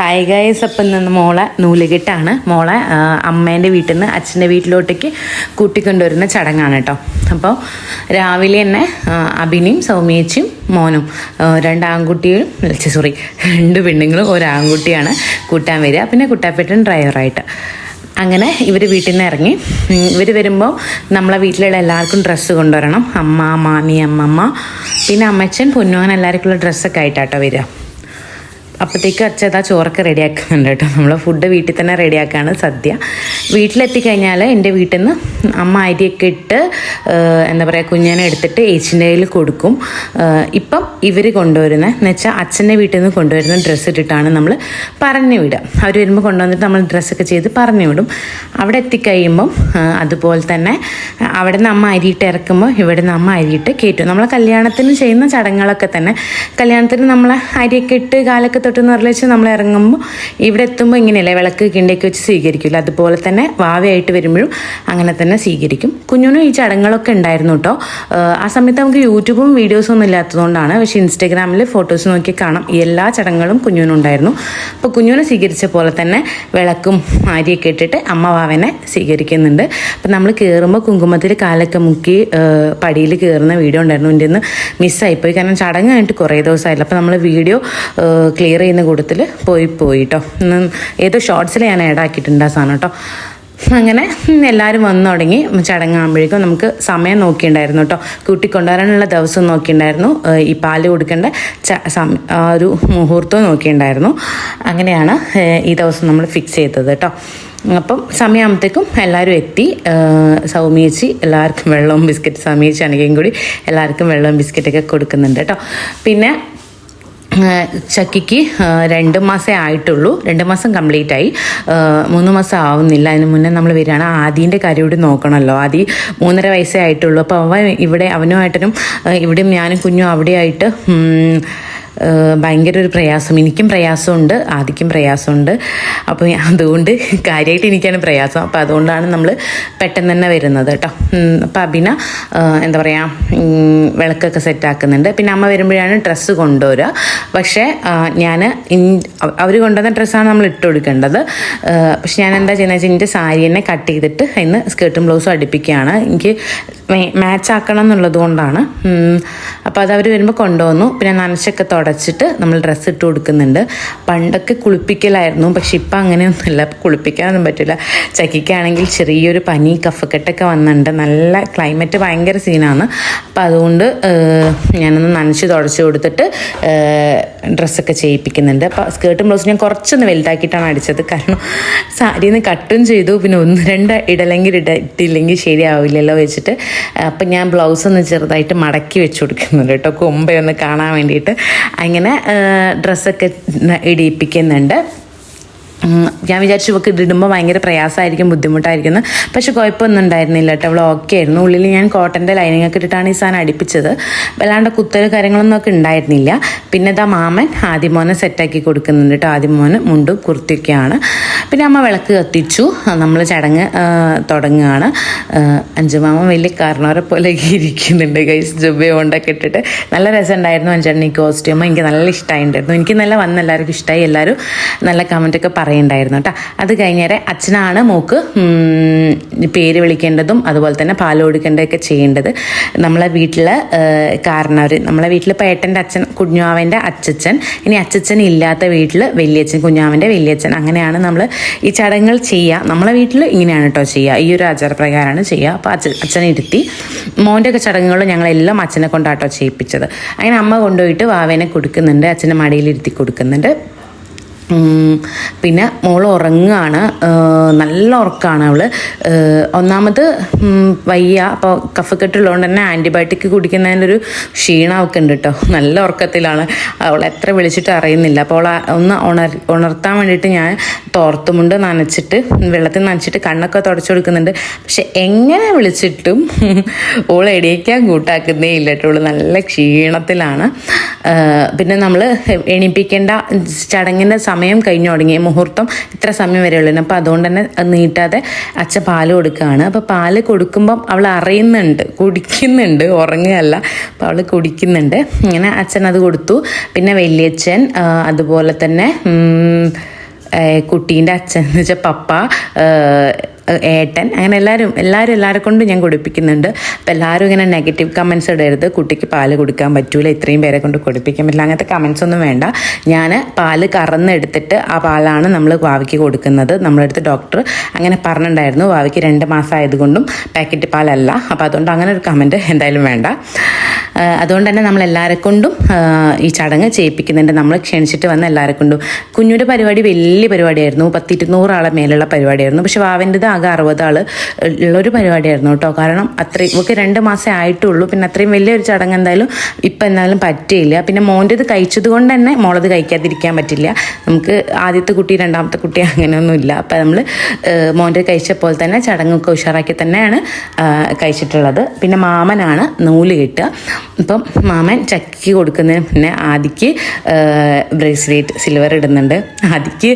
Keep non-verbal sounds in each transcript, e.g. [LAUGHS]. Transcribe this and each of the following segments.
Hi guys അപ്പം നിന്ന് മോളെ നൂലുകെട്ടാണ്. മോളെ അമ്മേന്റെ വീട്ടിൽ നിന്ന് അച്ഛന്റെ വീട്ടിലോട്ടേക്ക് കൂട്ടിക്കൊണ്ടുവരുന്ന ചടങ്ങാണ് കേട്ടോ. അപ്പോൾ രാവിലെ തന്നെ അഭിനയും സൗമ്യേച്ചിയും മോനും രണ്ട് ആൺകുട്ടികളും സോറി രണ്ട് പെണ്ണുങ്ങളും ഒരു ആൺകുട്ടിയാണ് കൂട്ടാൻ വരിക. പിന്നെ കുട്ടാപ്പേട്ടൻ ഡ്രൈവറായിട്ട്. അങ്ങനെ ഇവർ വീട്ടിൽ നിന്ന് ഇറങ്ങി. ഇവർ വരുമ്പോൾ നമ്മളെ വീട്ടിലുള്ള എല്ലാവർക്കും ഡ്രസ്സ് കൊണ്ടുവരണം. അമ്മ മാമി അമ്മമ്മ പിന്നെ അമ്മച്ചൻ പൊന്നുവാൻ എല്ലാവർക്കുള്ള ഡ്രസ്സൊക്കെ ആയിട്ടാട്ടോ വരിക. അപ്പോഴത്തേക്ക് അച്ഛതാ ചോറൊക്കെ റെഡിയാക്കുന്നുണ്ട് കേട്ടോ. നമ്മൾ ഫുഡ് വീട്ടിൽ തന്നെ റെഡിയാക്കാണ് സദ്യ. വീട്ടിലെത്തിക്കഴിഞ്ഞാൽ എന്റെ വീട്ടിൽ നിന്ന് അമ്മ അരിയൊക്കെ ഇട്ട് എന്താ പറയുക കുഞ്ഞിനെ എടുത്തിട്ട് ഏച്ചിന്റെ കയ്യിൽ കൊടുക്കും. ഇപ്പം ഇവർ കൊണ്ടുവരുന്ന. എന്ന് വെച്ചാൽ അച്ഛന്റെ വീട്ടിൽ നിന്ന് കൊണ്ടുവരുന്ന ഡ്രസ്സ് ഇട്ടിട്ടാണ് നമ്മൾ പറഞ്ഞു വിടുക. അവർ വരുമ്പോൾ കൊണ്ടുവന്നിട്ട് നമ്മൾ ഡ്രസ്സൊക്കെ ചെയ്ത് പറഞ്ഞു വിടും. അവിടെ എത്തിക്കഴിയുമ്പം അതുപോലെ തന്നെ അവിടെ നിന്ന് അമ്മ അരിയിട്ട് ഇറക്കുമ്പോൾ ഇവിടെ നിന്ന് അമ്മ അരിയിട്ട് കയറ്റും നമ്മളെ കല്യാണത്തിന് ചെയ്യുന്ന ചടങ്ങുകളൊക്കെ തന്നെ കല്യാണത്തിന് നമ്മളെ അരിയൊക്കെ ഇട്ട് കാലൊക്കെ തൊട്ട് നിറളിച്ച് നമ്മൾ ഇറങ്ങുമ്പോൾ ഇവിടെ എത്തുമ്പോൾ ഇങ്ങനെയല്ലേ വിളക്ക് കിണ്ടേക്ക് വെച്ച് സ്വീകരിക്കില്ല? അതുപോലെ തന്നെ വാവയായിട്ട് വരുമ്പോഴും അങ്ങനെ തന്നെ സ്വീകരിക്കും. കുഞ്ഞുനും ഈ ചടങ്ങുകളൊക്കെ ഉണ്ടായിരുന്നു കേട്ടോ ആ സമയത്ത് നമുക്ക് യൂട്യൂബും വീഡിയോസും ഒന്നും ഇല്ലാത്തതുകൊണ്ടാണ്. പക്ഷേ ഇൻസ്റ്റാഗ്രാമിൽ ഫോട്ടോസ് നോക്കി കാണാം. എല്ലാ ചടങ്ങുകളും കുഞ്ഞുനുണ്ടായിരുന്നു അപ്പോൾ കുഞ്ഞുനെ സ്വീകരിച്ച പോലെ തന്നെ വിളക്കും ആരിയൊക്കെ ഇട്ടിട്ട് അമ്മ വാവനെ സ്വീകരിക്കുന്നുണ്ട്. അപ്പം നമ്മൾ കയറുമ്പോൾ കുങ്കുമത്തിൽ കാലൊക്കെ മുക്കി പടിയിൽ കയറുന്ന വീഡിയോ ഉണ്ടായിരുന്നു. എന്റെ ഒന്ന് മിസ്സായിപ്പോയി കാരണം ചടങ്ങ് കഴിഞ്ഞിട്ട് കുറേ ദിവസമായില്ല. അപ്പോൾ നമ്മൾ വീഡിയോ ക്ലിയർ ചെയ്യുന്ന കൂട്ടത്തിൽ പോയി പോയി കേട്ടോ ഉം, ഏതോ ഷോർട്സിൽ ഞാൻ ആഡ് ആക്കിയിട്ടുണ്ട് ആ സാധനം കേട്ടോ അങ്ങനെ എല്ലാവരും വന്നു തുടങ്ങി. ചടങ്ങാകുമ്പോഴേക്കും നമുക്ക് സമയം നോക്കിയിട്ടുണ്ടായിരുന്നു കേട്ടോ കൂട്ടിക്കൊണ്ടുവരാനുള്ള ദിവസം നോക്കിയിട്ടുണ്ടായിരുന്നു. ഈ പാൽ കൊടുക്കേണ്ട ഒരു മുഹൂർത്തവും നോക്കിയിട്ടുണ്ടായിരുന്നു. അങ്ങനെയാണ് ഈ ദിവസം നമ്മൾ ഫിക്സ് ചെയ്തത് കേട്ടോ അപ്പം സമയമാകുമ്പോഴത്തേക്കും എല്ലാവരും എത്തി. സൗമ്യേച്ചി എല്ലാവർക്കും വെള്ളവും ബിസ്ക്കറ്റ് സൗമ്യേച്ചി ആണെങ്കിലും കൂടി എല്ലാവർക്കും വെള്ളവും ബിസ്ക്കറ്റൊക്കെ കൊടുക്കുന്നുണ്ട് കേട്ടോ പിന്നെ ചക്കിക്ക് രണ്ട് മാസമേ ആയിട്ടുള്ളൂ. രണ്ട് മാസം കംപ്ലീറ്റ് ആയി. മൂന്ന് മാസം ആവുന്നില്ല. അതിന് മുന്നേ നമ്മൾ വരികയാണ്. ആദീന്റെ കാര്യം ഇവിടെ നോക്കണമല്ലോ. ആദി മൂന്നര വയസ്സേ ആയിട്ടുള്ളൂ. അപ്പോൾ അവൻ ഇവിടെ അവനുമായിട്ടും ഇവിടെയും ഞാനും കുഞ്ഞും അവിടെയായിട്ട് ഭയങ്കര ഒരു പ്രയാസം. എനിക്കും പ്രയാസമുണ്ട് ആദിക്കും പ്രയാസമുണ്ട്. അപ്പോൾ അതുകൊണ്ട് [LAUGHS] കാര്യമായിട്ട് എനിക്കാണ് പ്രയാസം. അപ്പോൾ അതുകൊണ്ടാണ് നമ്മൾ പെട്ടെന്ന് തന്നെ വരുന്നത് കേട്ടോ അപ്പോൾ അഭിന എന്താ പറയുക വിളക്കൊക്കെ സെറ്റാക്കുന്നുണ്ട്. പിന്നെ അമ്മ വരുമ്പോഴാണ് ഡ്രസ്സ് കൊണ്ടുവരിക പക്ഷേ ഞാൻ അവർ കൊണ്ടുവന്ന ഡ്രസ്സാണ് നമ്മൾ ഇട്ട് കൊടുക്കേണ്ടത്. പക്ഷെ ഞാൻ എന്താ ചെയ്യുന്നത് വെച്ചാൽ എന്റെ സാരി തന്നെ കട്ട് ചെയ്തിട്ട് അതിന് സ്കേർട്ടും ബ്ലൗസും അടുപ്പിക്കുകയാണ്. എനിക്ക് മാച്ച് ആക്കണം എന്നുള്ളത് കൊണ്ടാണ്. അപ്പോൾ അത് അവർ വരുമ്പോൾ കൊണ്ടുവന്നു. പിന്നെ നനച്ചൊക്കെ തുടച്ചിട്ട് നമ്മൾ ഡ്രസ്സ് ഇട്ട് കൊടുക്കുന്നുണ്ട്. പണ്ടൊക്കെ കുളിപ്പിക്കലായിരുന്നു പക്ഷെ ഇപ്പം അങ്ങനെയൊന്നുമില്ല. കുളിപ്പിക്കാനൊന്നും പറ്റില്ല. ചക്കിക്കാണെങ്കിൽ ചെറിയൊരു പനി കഫക്കെട്ടൊക്കെ വന്നിട്ടുണ്ട് നല്ല ക്ലൈമറ്റ് ഭയങ്കര സീനാണ് അപ്പോൾ അതുകൊണ്ട് ഞാനൊന്ന് നനച്ച് തുടച്ച് കൊടുത്തിട്ട് ഡ്രസ്സൊക്കെ ചെയ്യിപ്പിക്കുന്നുണ്ട്. അപ്പോൾ സ്കേർട്ടും ബ്ലൗസും ഞാൻ കുറച്ചൊന്ന് വലുതാക്കിയിട്ടാണ് അടിച്ചത്. കാരണം സാരിയിൽ നിന്ന് കട്ടും ചെയ്തു. പിന്നെ ഒന്ന് രണ്ട് ഇടലെങ്കിൽ ഇട ഇട്ടില്ലെങ്കിൽ ശരിയാവില്ലല്ലോ വെച്ചിട്ട്. അപ്പം ഞാൻ ബ്ലൗസ് ഒന്ന് ചെറുതായിട്ട് മടക്കി വെച്ച് കൊടുക്കുന്നുണ്ട് കേട്ടോ. കൊമ്പയൊന്ന് കാണാൻ വേണ്ടിയിട്ട്. അങ്ങനെ ഡ്രസ്സൊക്കെ ഇടിയിപ്പിക്കുന്നുണ്ട്. ഞാൻ വിചാരിച്ചു ഇവക്ക് ഇതിടുമ്പോൾ ഭയങ്കര പ്രയാസമായിരിക്കും ബുദ്ധിമുട്ടായിരിക്കും എന്ന്. പക്ഷെ കുഴപ്പമൊന്നും ഉണ്ടായിരുന്നില്ല കേട്ടോ. അവൾ ഓക്കെ ആയിരുന്നു. ഉള്ളിൽ ഞാൻ കോട്ടന്റെ ലൈനിങ് ഒക്കെ ഇട്ടിട്ടാണ് ഈ സാധനം അടിപ്പിച്ചത്. വല്ലാണ്ട് കുത്തൽ കാര്യങ്ങളൊന്നും ഒക്കെ ഉണ്ടായിരുന്നില്ല. പിന്നെ ഇതാ മാമൻ ആദ്യമോനെ സെറ്റാക്കി കൊടുക്കുന്നുണ്ട് കേട്ടോ. ആദ്യമോന് മുണ്ടും കുർത്തിയൊക്കെയാണ് പിന്നെ അമ്മ വിളക്ക് കത്തിച്ചു. നമ്മൾ ചടങ്ങ് തുടങ്ങുകയാണ്. അഞ്ചുമാമൻ വലിയ കാരണവരെ പോലെ ഇരിക്കുന്നുണ്ട് ഗൈസ് ജുബ കൊണ്ടൊക്കെ ഇട്ടിട്ട്. നല്ല രസമുണ്ടായിരുന്നു അഞ്ചണ്ണി കോസ്റ്റ്യൂമ് എനിക്ക് നല്ല ഇഷ്ടമായിട്ടുണ്ടായിരുന്നു. എനിക്ക് നല്ല വന്ന് എല്ലാവർക്കും ഇഷ്ടമായി എല്ലാവരും നല്ല കമന്റൊക്കെ പറയുണ്ടായിരുന്നു കേട്ടോ. അത് കഴിഞ്ഞേരെ അച്ഛനാണ് മോക്ക് പേര് വിളിക്കേണ്ടതും അതുപോലെ തന്നെ പാൽ കൊടുക്കേണ്ടതൊക്കെ ചെയ്യേണ്ടത്. നമ്മളെ വീട്ടിൽ കാരണവർ നമ്മളെ വീട്ടിൽ പേട്ടന്റെ അച്ഛൻ കുഞ്ഞാവന്റെ അച്ഛച്ചൻ ഇനി അച്ഛച്ചൻ ഇല്ലാത്ത വീട്ടിൽ വലിയച്ഛൻ കുഞ്ഞാവന്റെ വലിയച്ഛൻ അങ്ങനെയാണ് നമ്മൾ ഈ ചടങ്ങുകൾ ചെയ്യുക നമ്മളെ വീട്ടിൽ ഇങ്ങനെയാണ് കേട്ടോ ചെയ്യുക ഈ ഒരു ആചാരപ്രകാരമാണ് ചെയ്യുക അപ്പോൾ അച്ഛൻ അച്ഛനെ ഇരുത്തി മോന്റെ ഒക്കെ ചടങ്ങുകൾ ഞങ്ങളെല്ലാം അച്ഛനെ കൊണ്ടാട്ടോ ചെയ്യിപ്പിച്ചത്. അങ്ങനെ അമ്മ കൊണ്ടുപോയിട്ട് വാവേനെ കൊടുക്കുന്നുണ്ട് അച്ഛന്റെ മടിയിൽ ഇരുത്തി കൊടുക്കുന്നുണ്ട്. പിന്നെ മോൾ ഉറങ്ങുകയാണ് നല്ല ഉറക്കമാണ് അവൾ ഒന്നാമത് വയ്യ. അപ്പോൾ കഫക്കെട്ടുള്ളതുകൊണ്ട് തന്നെ ആന്റിബയോട്ടിക് കുടിക്കുന്നതിന്റെ ഒരു ഉണ്ട് കേട്ടോ. നല്ല ഉറക്കത്തിലാണ്. അവൾ എത്ര വിളിച്ചിട്ട് അറിയുന്നില്ല. അപ്പോൾ ഒന്ന് ഉണർ ഉണർത്താൻ വേണ്ടിയിട്ട് ഞാൻ തോർത്തുമുണ്ട് നനച്ചിട്ട്. വെള്ളത്തിൽ നനച്ചിട്ട് കണ്ണൊക്കെ തുടച്ചു കൊടുക്കുന്നുണ്ട്. പക്ഷെ എങ്ങനെ വിളിച്ചിട്ടും ഓൾ എണീക്കാൻ കൂട്ടാക്കുന്നേ ഇല്ല കേട്ടോ. നല്ല ക്ഷീണത്തിലാണ്. പിന്നെ നമ്മൾ എണീപ്പിക്കേണ്ട ചടങ്ങിന്റെ സമയം സമയം കഴിഞ്ഞു തുടങ്ങി മുഹൂർത്തം ഇത്ര സമയം വരെ ഉള്ളു. അപ്പോൾ അതുകൊണ്ട് തന്നെ നീട്ടാതെ അച്ഛൻ പാൽ കൊടുക്കുകയാണ്. അപ്പോൾ പാൽ കൊടുക്കുമ്പം അവൾ അറിയുന്നുണ്ട് കുടിക്കുന്നുണ്ട് ഉറങ്ങുകയല്ല. അപ്പോൾ അവൾ കുടിക്കുന്നുണ്ട്. ഇങ്ങനെ അച്ഛൻ അത് കൊടുത്തു. പിന്നെ വലിയച്ഛൻ അതുപോലെ തന്നെ കുട്ടീന്റെ അച്ഛൻ എന്ന് വെച്ചാൽ പപ്പ ഏട്ടൻ. അങ്ങനെ എല്ലാവരും എല്ലാവരും എല്ലാവരെ കൊണ്ടും ഞാൻ കുടിപ്പിക്കുന്നുണ്ട്. അപ്പോൾ എല്ലാവരും ഇങ്ങനെ നെഗറ്റീവ് കമൻസ് ഇടരുത്. കുട്ടിക്ക് പാൽ കൊടുക്കാൻ പറ്റൂല. ഇത്രയും പേരെ കൊണ്ട് കുടിപ്പിക്കാൻ പറ്റില്ല. അങ്ങനത്തെ കമൻസ് ഒന്നും വേണ്ട. ഞാൻ പാൽ കറന്നെടുത്തിട്ട് ആ പാലാണ് നമ്മൾ വാവിക്ക് കൊടുക്കുന്നത്. നമ്മളടുത്ത് ഡോക്ടർ അങ്ങനെ പറഞ്ഞിട്ടുണ്ടായിരുന്നു വാവിക്ക് രണ്ട് മാസം ആയതുകൊണ്ടും പാക്കറ്റ് പാലല്ല. അപ്പോൾ അതുകൊണ്ട് അങ്ങനെ ഒരു കമന്റ് എന്തായാലും വേണ്ട. അതുകൊണ്ട് തന്നെ നമ്മൾ എല്ലാവരെ കൊണ്ടും ഈ ചടങ്ങ് ചെയ്യിപ്പിക്കുന്നുണ്ട്. നമ്മൾ ക്ഷണിച്ചിട്ട് വന്ന എല്ലാവരെ കൊണ്ടും. കുഞ്ഞുടെ പരിപാടി വലിയ പരിപാടിയായിരുന്നു. പത്തിരുന്നൂറ് ആളെ മേലുള്ള പരിപാടിയായിരുന്നു. പക്ഷെ വാവിന്റെത് ആകെ അറുപത് ആൾ ഉള്ളൊരു പരിപാടിയായിരുന്നു കേട്ടോ. കാരണം അത്രയും ഇവക്ക് രണ്ട് മാസമേ ആയിട്ടുള്ളൂ. പിന്നെ അത്രയും വലിയൊരു ചടങ്ങ് എന്തായാലും ഇപ്പം എന്തായാലും പറ്റിയില്ല. പിന്നെ മോന്റെത് കഴിച്ചത് കൊണ്ട് തന്നെ മോളത് കഴിക്കാതിരിക്കാൻ പറ്റില്ല. നമുക്ക് ആദ്യത്തെ കുട്ടി രണ്ടാമത്തെ കുട്ടി അങ്ങനെയൊന്നുമില്ല അപ്പം നമ്മൾ മോന്റെ കഴിച്ച പോലെ തന്നെ ചടങ്ങൊക്കെ ഉഷാറാക്കി തന്നെയാണ് കഴിച്ചിട്ടുള്ളത്. പിന്നെ മാമനാണ് നൂൽ കിട്ടുക. ഇപ്പം മാമൻ ചക്കി കൊടുക്കുന്നതിന് മുന്നേ ആദിക്ക് ബ്രേസ്ലെറ്റ് സിൽവർ ഇടുന്നുണ്ട്. ആദിക്ക്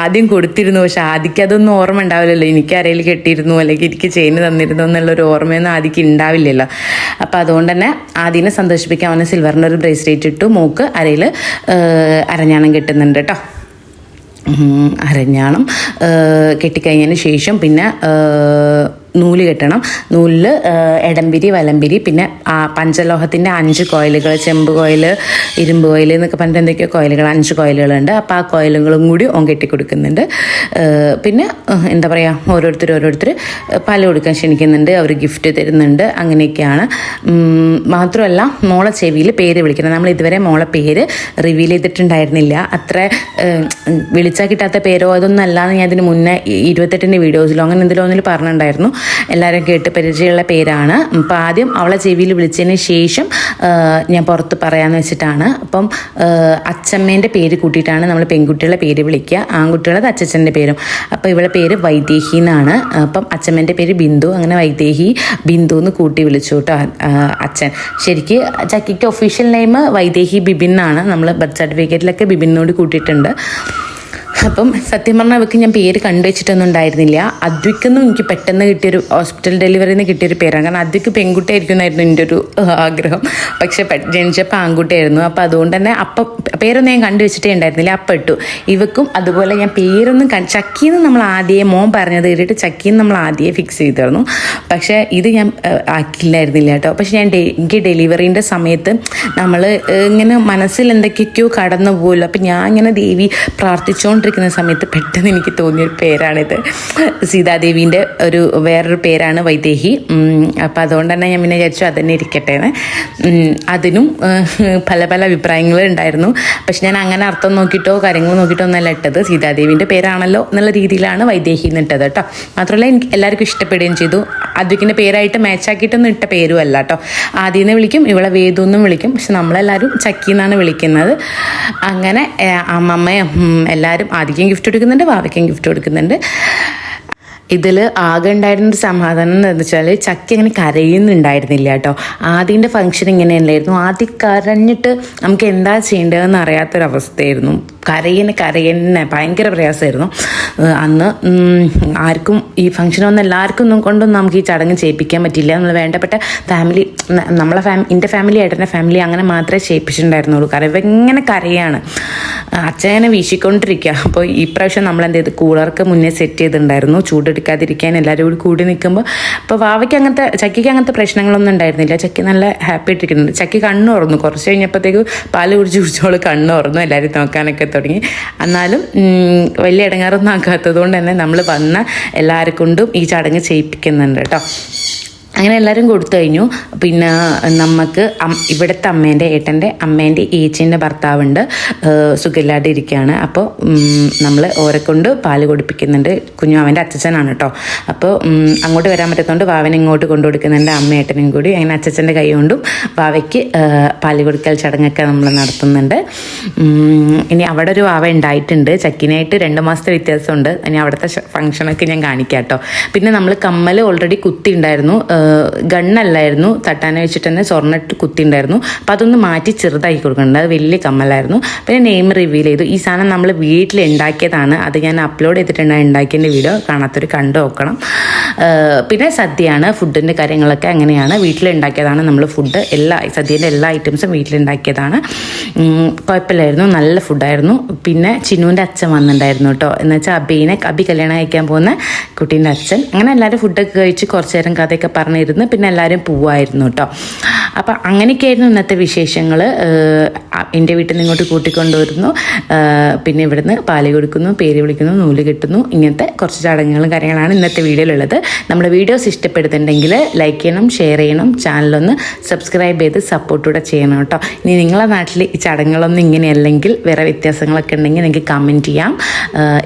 ആദ്യം കൊടുത്തിരുന്നു. പക്ഷെ ആദിക്ക് അതൊന്നും ഓർമ്മ ഉണ്ടാവില്ലല്ലോ. എനിക്ക് അരയിൽ കെട്ടിയിരുന്നു അല്ലെങ്കിൽ എനിക്ക് ചെയിന് തന്നിരുന്നു എന്നുള്ളൊരു ഓർമ്മയൊന്നും ആദിക്ക് ഉണ്ടാവില്ലല്ലോ അപ്പോൾ അതുകൊണ്ട് തന്നെ ആദ്യനെ സന്തോഷിപ്പിക്കാൻ അവന് സിൽവറിന്റെ ഒരു ബ്രേസ്ലെറ്റ് ഇട്ടു. മൂക്ക് അരയിൽ അരഞ്ഞാണം കിട്ടുന്നുണ്ട് കേട്ടോ അരഞ്ഞാണം കെട്ടിക്കഴിഞ്ഞതിന് ശേഷം പിന്നെ നൂൽ കെട്ടണം. നൂലിൽ എടംപിരി വലംപിരി പിന്നെ പഞ്ചലോഹത്തിന്റെ അഞ്ച് കോയിലുകൾ ചെമ്പ് കോയിൽ ഇരുമ്പ് കോയിൽ എന്നൊക്കെ പറഞ്ഞിട്ട് എന്തൊക്കെയോ കോയിലുകൾ അഞ്ച് കോയിലുകളുണ്ട്. അപ്പോൾ ആ കോയിലുകളും കൂടി ഓൻ കെട്ടി കൊടുക്കുന്നുണ്ട് പിന്നെ എന്താ പറയുക ഓരോരുത്തർ ഓരോരുത്തർ പല കൊടുക്കാൻ ക്ഷണിക്കുന്നുണ്ട്. അവർ ഗിഫ്റ്റ് തരുന്നുണ്ട്. അങ്ങനെയൊക്കെയാണ്. മാത്രമല്ല മോളെ ചെവിയിൽ പേര് വിളിക്കുന്നത്. നമ്മൾ ഇതുവരെ മോളെ പേര് റിവീൽ ചെയ്തിട്ടുണ്ടായിരുന്നില്ല. അത്ര വിളിച്ചാൽ കിട്ടാത്ത പേരോ അതൊന്നും അല്ലാന്ന് ഞാൻ ഇതിന് മുന്നേ ഇരുപത്തെട്ടിന്റെ വീഡിയോസിലോ അങ്ങനെ എന്തെങ്കിലും ഒന്നിൽ പറഞ്ഞിട്ടുണ്ടായിരുന്നു. എല്ലാവരും കേട്ട് പരിചയമുള്ള പേരാണ്. അപ്പം ആദ്യം അവളെ ചെവിയിൽ വിളിച്ചതിന് ശേഷം ഞാൻ പുറത്ത് പറയാമെന്ന് വെച്ചിട്ടാണ്. അപ്പം അച്ഛമ്മേന്റെ പേര് കൂട്ടിയിട്ടാണ് നമ്മൾ പെൺകുട്ടികളുടെ പേര് വിളിക്കുക. ആൺകുട്ടികളത് അച്ചച്ചന്റെ പേരും. അപ്പോൾ ഇവളെ പേര് വൈദേഹി എന്നാണ്. അപ്പം അച്ചമ്മേന്റെ പേര് ബിന്ദു. അങ്ങനെ വൈദേഹി ബിന്ദു എന്ന് കൂട്ടി വിളിച്ചു കേട്ടോ അച്ഛൻ. ശരിക്ക് ചക്കിക്ക് ഒഫീഷ്യൽ നെയിം വൈദേഹി ബിബിൻ എന്നാണ്. നമ്മൾ ബർത്ത് സർട്ടിഫിക്കറ്റിലൊക്കെ ബിബിനോട് കൂട്ടിയിട്ടുണ്ട്. അപ്പം സത്യം പറഞ്ഞാൽ അവർക്ക് ഞാൻ പേര് കണ്ടുവച്ചിട്ടൊന്നും ഉണ്ടായിരുന്നില്ല. അദ്വിക്കെന്നും എനിക്ക് പെട്ടെന്ന് കിട്ടിയൊരു ഹോസ്പിറ്റൽ ഡെലിവറിയിൽ നിന്ന് കിട്ടിയൊരു പേരാണ്. കാരണം അദ്വിക്ക് പെൺകുട്ടിയായിരിക്കും എന്നായിരുന്നു എന്റെ ഒരു ആഗ്രഹം. പക്ഷെ ജനിച്ചപ്പോൾ ആൺകുട്ടിയായിരുന്നു. അപ്പം അതുകൊണ്ട് തന്നെ അപ്പം പേരൊന്നും ഞാൻ കണ്ടുവച്ചിട്ടേ ഉണ്ടായിരുന്നില്ല. അപ്പം ഇട്ടു. ഇവക്കും അതുപോലെ ഞാൻ പേരൊന്നും കണ്ട് ചക്കിന്ന് നമ്മൾ ആദ്യമേ മോൻ പറഞ്ഞത് കേട്ടിട്ട് ചക്കിന്ന് നമ്മൾ ആദ്യമേ ഫിക്സ് ചെയ്തിരുന്നു പക്ഷേ ഇത് ഞാൻ ആക്കില്ലായിരുന്നില്ല കേട്ടോ. പക്ഷെ ഞാൻ എനിക്ക് ഡെലിവറീന്റെ സമയത്ത് നമ്മൾ ഇങ്ങനെ മനസ്സിൽ എന്തൊക്കെയൊക്കെയോ കടന്നു പോകുമല്ലോ അപ്പം ഞാൻ ഇങ്ങനെ ദേവി പ്രാർത്ഥിച്ചുകൊണ്ടിരിക്കുന്ന സമയത്ത് പെട്ടെന്ന് എനിക്ക് തോന്നിയൊരു പേരാണിത്. സീതാദേവീന്റെ ഒരു വേറൊരു പേരാണ് വൈദേഹി. അപ്പം അതുകൊണ്ട് തന്നെ ഞാൻ പിന്നെ വിചാരിച്ചു അത് ഇരിക്കട്ടെ എന്ന് അതിനും പല പല അഭിപ്രായങ്ങൾ ഉണ്ടായിരുന്നു. പക്ഷെ ഞാൻ അങ്ങനെ അർത്ഥം നോക്കിയിട്ടോ കാര്യങ്ങൾ നോക്കിയിട്ടോ ഒന്നല്ല ഇട്ടത്. സീതാദേവീന്റെ പേരാണല്ലോ എന്നുള്ള രീതിയിലാണ് വൈദേഹി എന്നിട്ടത് കേട്ടോ. മാത്രമല്ല എനിക്ക് എല്ലാവർക്കും ഇഷ്ടപ്പെടുകയും ചെയ്തു. അദ്വിക്കിന്റെ പേരായിട്ട് മാച്ചാക്കിയിട്ടൊന്നും ഇട്ട പേരും അല്ല കേട്ടോ. ആദ്യം വിളിക്കും ഇവളെ വേദു എന്നും വിളിക്കും. പക്ഷെ നമ്മളെല്ലാവരും ചക്കി എന്നാണ് വിളിക്കുന്നത്. അങ്ങനെ അമ്മമ്മയും എല്ലാവരും ആദ്യം ഗിഫ്റ്റ് കൊടുക്കുന്നുണ്ട് വാവയ്ക്കും ഗിഫ്റ്റ് കൊടുക്കുന്നുണ്ട്. ഇതിൽ ആകെ ഉണ്ടായിരുന്ന ഒരു സമാധാനം എന്ന് വെച്ചാൽ ചക്കി അങ്ങനെ കരയുന്നുണ്ടായിരുന്നില്ല കേട്ടോ. ആദ്യന്റെ ഫംഗ്ഷൻ ഇങ്ങനെയല്ലായിരുന്നു. ആദ്യം കരഞ്ഞിട്ട് നമുക്ക് എന്താ ചെയ്യേണ്ടതെന്ന് അറിയാത്തൊരവസ്ഥയായിരുന്നു. കരയുന്ന കരയുന്ന ഭയങ്കര പ്രയാസമായിരുന്നു. അന്ന് ആർക്കും ഈ ഫംഗ്ഷനൊന്നും എല്ലാവർക്കും ഒന്നും കൊണ്ടൊന്നും നമുക്ക് ഈ ചടങ്ങ് ചെയ്യിപ്പിക്കാൻ പറ്റില്ല. നമ്മൾ വേണ്ടപ്പെട്ട ഫാമിലി നമ്മളെ ഫാമി എന്റെ ഫാമിലി ഏട്ടന്റെ ഫാമിലി അങ്ങനെ മാത്രമേ ചെയ്യിപ്പിച്ചിട്ടുണ്ടായിരുന്നുള്ളൂ. കാരണം ഇവ ഇങ്ങനെ കരയാണ്. അച്ഛനെ വീശിക്കൊണ്ടിരിക്കുക അപ്പോൾ ഈ പ്രാവശ്യം നമ്മൾ എന്ത് ചെയ്ത്? കൂളർക്ക് മുന്നേ സെറ്റ് ചെയ്തിട്ടുണ്ടായിരുന്നു. ചൂടെടുക്കാതിരിക്കാൻ എല്ലാവരും കൂടി കൂടി നിൽക്കുമ്പോൾ അപ്പോൾ വാവയ്ക്ക് അങ്ങനത്തെ ചക്കിക്ക് അങ്ങനത്തെ പ്രശ്നങ്ങളൊന്നും ഉണ്ടായിരുന്നില്ല. ചക്കി നല്ല ഹാപ്പി ആയിട്ടിരിക്കുന്നുണ്ട്. ചക്കി കണ്ണു തുറന്നു കുറച്ച് കഴിഞ്ഞപ്പോഴത്തേക്ക് പാൽ കുടിച്ച് കുടിച്ചോൾ കണ്ണു തുറന്നു എല്ലാവരും നോക്കാനൊക്കെ തുടങ്ങി. എന്നാലും വലിയ ഇടങ്ങാറൊന്നും ആക്കാത്തത് കൊണ്ട് തന്നെ നമ്മൾ വന്ന എല്ലാവരെ കൊണ്ടും ഈ ചടങ്ങ് ചെയ്യിപ്പിക്കുന്നുണ്ട് കേട്ടോ. അങ്ങനെ എല്ലാവരും കൊടുത്തു കഴിഞ്ഞു. പിന്നെ നമുക്ക് ഇവിടുത്തെ അമ്മേന്റെ ഏട്ടന്റെ അമ്മേന്റെ ഏച്ചീന്റെ ഭർത്താവുണ്ട്. സുഖമില്ലാതെ ഇരിക്കുകയാണ് അപ്പോൾ നമ്മൾ ഓരെ കൊണ്ട് പാൽ കൊടുപ്പിക്കുന്നുണ്ട്. കുഞ്ഞു അവന്റെ അച്ഛനാണ് കേട്ടോ അപ്പോൾ അങ്ങോട്ട് വരാൻ പറ്റാത്തതുകൊണ്ട് വാവനെ ഇങ്ങോട്ട് കൊണ്ടു കൊടുക്കുന്നുണ്ട്. അമ്മ ഏട്ടനും കൂടി. അങ്ങനെ അച്ഛന്റെ കൈ കൊണ്ടും വാവയ്ക്ക് പാൽ കൊടുക്കൽ ചടങ്ങൊക്കെ നമ്മൾ നടത്തുന്നുണ്ട്. ഇനി അവിടെ ഒരു വാവ ഉണ്ടായിട്ടുണ്ട്. ചക്കിനായിട്ട് രണ്ട് മാസത്തെ വ്യത്യാസമുണ്ട്. ഇനി അവിടുത്തെ ഫംഗ്ഷനൊക്കെ ഞാൻ കാണിക്കാം കേട്ടോ പിന്നെ നമ്മൾ കമ്മൽ ഓൾറെഡി കുത്തി ഉണ്ടായിരുന്നു. ഗണ്ണല്ലായിരുന്നു. തട്ടാനെ വെച്ചിട്ട് തന്നെ സ്വർണിട്ട് കുത്തിണ്ടായിരുന്നു അപ്പം അതൊന്ന് മാറ്റി ചെറുതാക്കി കൊടുക്കുന്നുണ്ട്. അത് വലിയ കമ്മലായിരുന്നു. പിന്നെ നെയിം റിവീൽ ചെയ്തു. ഈ സാധനം നമ്മൾ വീട്ടിൽ ഉണ്ടാക്കിയതാണ് അത് ഞാൻ അപ്ലോഡ് ചെയ്തിട്ടുണ്ട്. ഉണ്ടാക്കിയതിന്റെ വീഡിയോ കാണാത്തൊരു കണ്ടു നോക്കണം. പിന്നെ സദ്യയാണ്. ഫുഡിന്റെ കാര്യങ്ങളൊക്കെ അങ്ങനെയാണ്. വീട്ടിലുണ്ടാക്കിയതാണ് നമ്മൾ ഫുഡ് എല്ലാ സദ്യന്റെ എല്ലാ ഐറ്റംസും വീട്ടിലുണ്ടാക്കിയതാണ് കുഴപ്പമില്ലായിരുന്നു. നല്ല ഫുഡായിരുന്നു പിന്നെ ചിനുവിന്റെ അച്ഛൻ വന്നിട്ടുണ്ടായിരുന്നു കേട്ടോ. എന്ന് വെച്ചാൽ അബീനെ അബി കല്യാണം കഴിക്കാൻ പോകുന്ന കുട്ടീന്റെ അച്ഛൻ. അങ്ങനെ എല്ലാവരും ഫുഡൊക്കെ കഴിച്ച് കുറച്ച് നേരം കഥയൊക്കെ പറഞ്ഞിരുന്ന്. പിന്നെ എല്ലാവരും പോവായിരുന്നു കേട്ടോ അപ്പം അങ്ങനെയൊക്കെയായിരുന്നു ഇന്നത്തെ വിശേഷങ്ങൾ എന്റെ വീട്ടിൽ നിന്ന് ഇങ്ങോട്ട് കൂട്ടിക്കൊണ്ടുവരുന്നു. പിന്നെ ഇവിടുന്ന് പാൽ കൊടുക്കുന്നു പേര് വിളിക്കുന്നു നൂൽ കിട്ടുന്നു. ഇങ്ങനത്തെ കുറച്ച് ചടങ്ങുകളും കാര്യങ്ങളാണ് ഇന്നത്തെ വീഡിയോയിലുള്ളത്. നമ്മുടെ വീഡിയോസ് ഇഷ്ടപ്പെടുന്നുണ്ടെങ്കിൽ ലൈക്ക് ചെയ്യണം ഷെയർ ചെയ്യണം ചാനലൊന്ന് സബ്സ്ക്രൈബ് ചെയ്ത് സപ്പോർട്ടൂടെ ചെയ്യണം കേട്ടോ ഇനി നിങ്ങളെ നാട്ടിൽ ഈ ചടങ്ങുകളൊന്നും ഇങ്ങനെയല്ലെങ്കിൽ വേറെ വ്യത്യാസങ്ങളൊക്കെ ഉണ്ടെങ്കിൽ നിങ്ങൾക്ക് കമന്റ് ചെയ്യാം.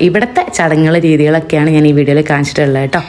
ഇവിടുത്തെ ചടങ്ങുകൾ രീതികളൊക്കെയാണ് ഞാൻ ഈ വീഡിയോയിൽ കാണിച്ചിട്ടുള്ളത് കേട്ടോ